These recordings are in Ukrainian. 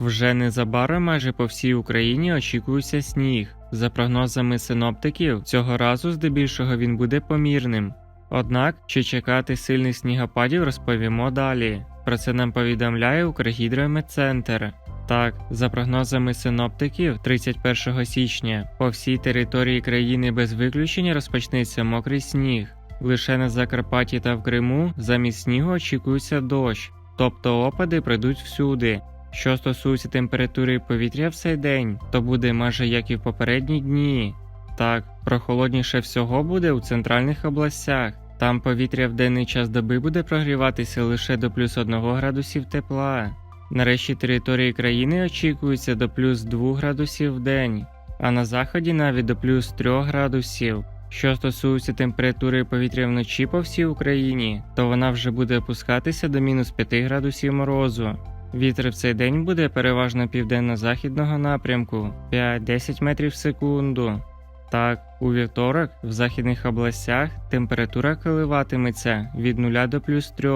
Вже незабаром майже по всій Україні очікується сніг. За прогнозами синоптиків, цього разу здебільшого він буде помірним. Однак, чи чекати сильних снігопадів, розповімо далі. Про це нам повідомляє Укргідрометцентр. Так, за прогнозами синоптиків, 31 січня по всій території країни без виключення розпочнеться мокрий сніг. Лише на Закарпатті та в Криму замість снігу очікується дощ, тобто опади прийдуть всюди. Що стосується температури повітря в цей день, то буде майже як і в попередні дні. Так, прохолодніше всього буде у центральних областях. Там повітря в денний час доби буде прогріватися лише до плюс 1 градусів тепла. Нарешті території країни очікується до плюс 2 градусів в день, а на заході навіть до плюс 3 градусів. Що стосується температури повітря вночі по всій Україні, то вона вже буде опускатися до мінус 5 градусів морозу. Вітер в цей день буде переважно південно-західного напрямку 5-10 метрів в секунду. Так, у вівторок в західних областях температура коливатиметься від 0 до плюс 3,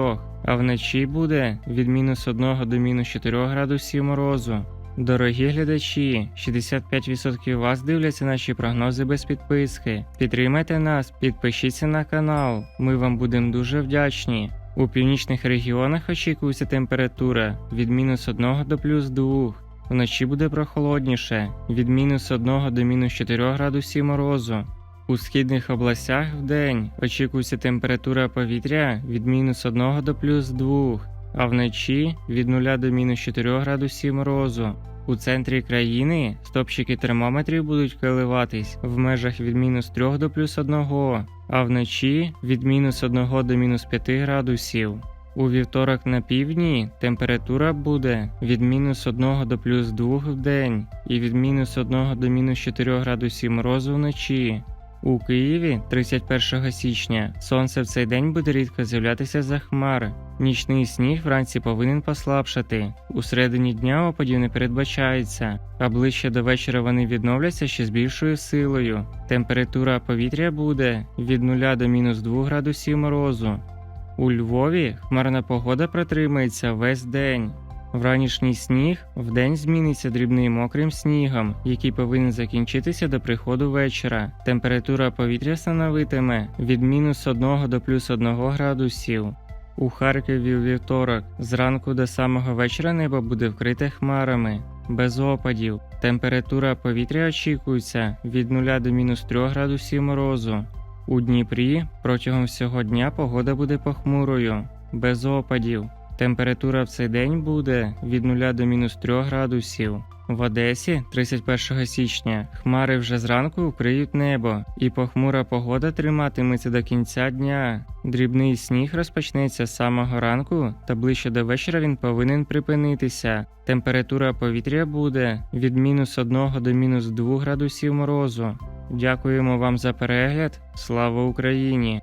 а вночі буде від мінус 1 до мінус 4 градусів морозу. Дорогі глядачі, 65% вас дивляться наші прогнози без підписки. Підтримайте нас, підпишіться на канал. Ми вам будемо дуже вдячні. У північних регіонах очікується температура від мінус 1 до плюс 2. Вночі буде прохолодніше від мінус 1 до мінус 4 градусів морозу. У східних областях в день очікується температура повітря від мінус 1 до плюс 2, а вночі від 0 до мінус 4 градусів морозу. У центрі країни стопчики термометрів будуть коливатись в межах від мінус 3 до плюс 1, а вночі від мінус 1 до мінус 5 градусів. У вівторок на півдні температура буде від мінус 1 до плюс 2 в день і від мінус 1 до мінус 4 градусів морозу вночі. У Києві 31 січня сонце в цей день буде рідко з'являтися за хмар. Нічний сніг вранці повинен послабшати. У середині дня опадів не передбачається, а ближче до вечора вони відновляться ще з більшою силою. Температура повітря буде від 0 до мінус 2 градусів морозу. У Львові хмарна погода протримається весь день. Вранішній сніг вдень зміниться дрібним мокрим снігом, який повинен закінчитися до приходу вечора. Температура повітря становитиме від мінус 1 до плюс 1 градусів. У Харкові у вівторок зранку до самого вечора небо буде вкрите хмарами, без опадів. Температура повітря очікується від 0 до мінус 3 градусів морозу. У Дніпрі протягом всього дня погода буде похмурою, без опадів. Температура в цей день буде від 0 до мінус 3 градусів. В Одесі 31 січня хмари вже зранку вкриють небо, і похмура погода триматиметься до кінця дня. Дрібний сніг розпочнеться з самого ранку, та ближче до вечора він повинен припинитися. Температура повітря буде від мінус 1 до мінус 2 градусів морозу. Дякуємо вам за перегляд. Слава Україні!